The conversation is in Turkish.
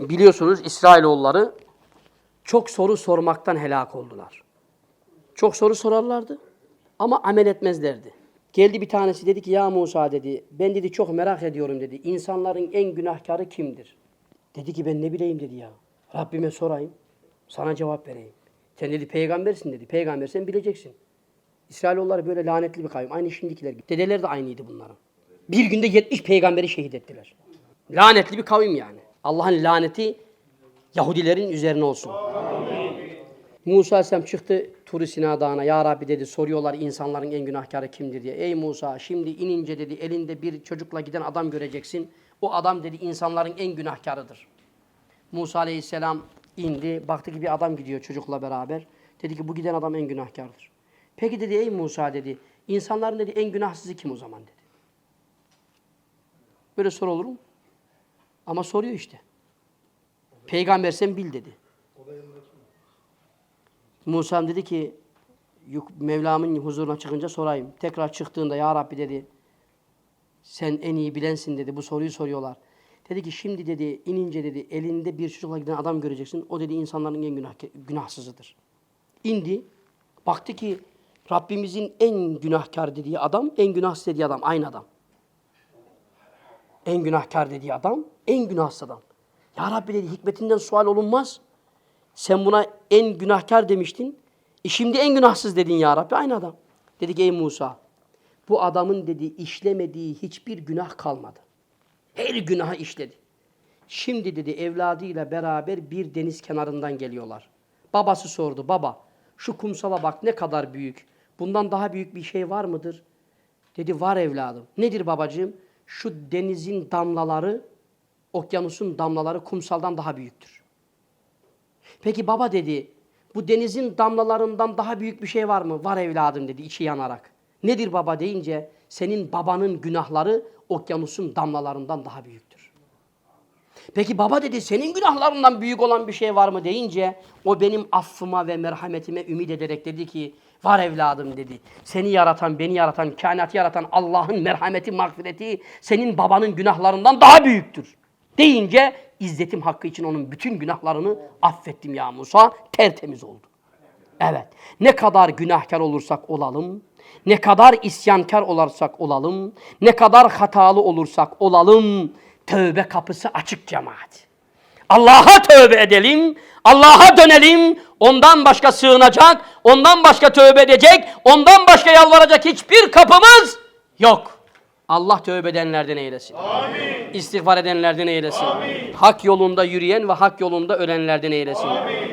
biliyorsunuz İsrailoğulları çok soru sormaktan helak oldular. Çok soru sorarlardı ama amel etmezlerdi. Geldi bir tanesi dedi ki ya Musa dedi ben dedi çok merak ediyorum dedi. İnsanların en günahkarı kimdir? Dedi ki ben ne bileyim dedi ya. Rabbime sorayım. Sana cevap vereyim. Sen dedi peygambersin dedi. Peygamber sen bileceksin. İsrailoğulları böyle lanetli bir kavim. Aynı şimdikiler gibi. Dedeler de aynıydı bunların. Bir günde 70 peygamberi şehit ettiler. Lanetli bir kavim yani. Allah'ın laneti Yahudilerin üzerine olsun. Musa Aleyhisselam çıktı Turi Sina Dağı'na. Ya Rabbi dedi soruyorlar insanların en günahkarı kimdir diye. Ey Musa şimdi inince dedi elinde bir çocukla giden adam göreceksin. O adam dedi insanların en günahkarıdır. Musa Aleyhisselam indi. Baktı ki bir adam gidiyor çocukla beraber. Dedi ki bu giden adam en günahkardır. Peki dedi ey Musa dedi. insanların dedi en günahsızı kim o zaman dedi. Böyle soru olur mu? Ama soruyor işte. Peygamber sen bil dedi. Musa dedi ki Mevlam'ın huzuruna çıkınca sorayım. Tekrar çıktığında ya Rabbi dedi sen en iyi bilensin dedi. Bu soruyu soruyorlar. Dedi ki şimdi dedi inince dedi elinde bir çocukla giden adam göreceksin. O dedi insanların en günah, günahsızıdır. İndi. Baktı ki Rabbimizin en günahkar dediği adam, en günahsız dediği adam aynı adam. En günahkar dediği adam, en günahsız adam. Ya Rabbi dedi hikmetinden sual olunmaz. Sen buna en günahkar demiştin. E şimdi en günahsız dedin ya Rabbi. Aynı adam. Dedi ki ey Musa bu adamın dedi işlemediği hiçbir günah kalmadı. Her günahı işledi. Şimdi dedi evladıyla beraber bir deniz kenarından geliyorlar. Babası sordu baba şu kumsala bak ne kadar büyük. Bundan daha büyük bir şey var mıdır? Dedi var evladım. Nedir babacığım? Şu denizin damlaları, okyanusun damlaları kumsaldan daha büyüktür. Peki baba dedi, bu denizin damlalarından daha büyük bir şey var mı? Var evladım dedi içi yanarak. Nedir baba deyince, senin babanın günahları okyanusun damlalarından daha büyüktür. Peki baba dedi senin günahlarından büyük olan bir şey var mı deyince o benim affıma ve merhametime ümit ederek dedi ki var evladım dedi. Seni yaratan, beni yaratan, kainatı yaratan Allah'ın merhameti, mağfireti senin babanın günahlarından daha büyüktür. Deyince izzetim hakkı için onun bütün günahlarını affettim ya Musa. Tertemiz oldu. Evet. Ne kadar günahkar olursak olalım, ne kadar isyankar olursak olalım, ne kadar hatalı olursak olalım, tövbe kapısı açık cemaat. Allah'a tövbe edelim, Allah'a dönelim, ondan başka sığınacak, ondan başka tövbe edecek, ondan başka yalvaracak hiçbir kapımız yok. Allah tövbe edenlerden eylesin. Amin. İstiğfar edenlerden eylesin. Amin. Hak yolunda yürüyen ve hak yolunda ölenlerden eylesin. Amin.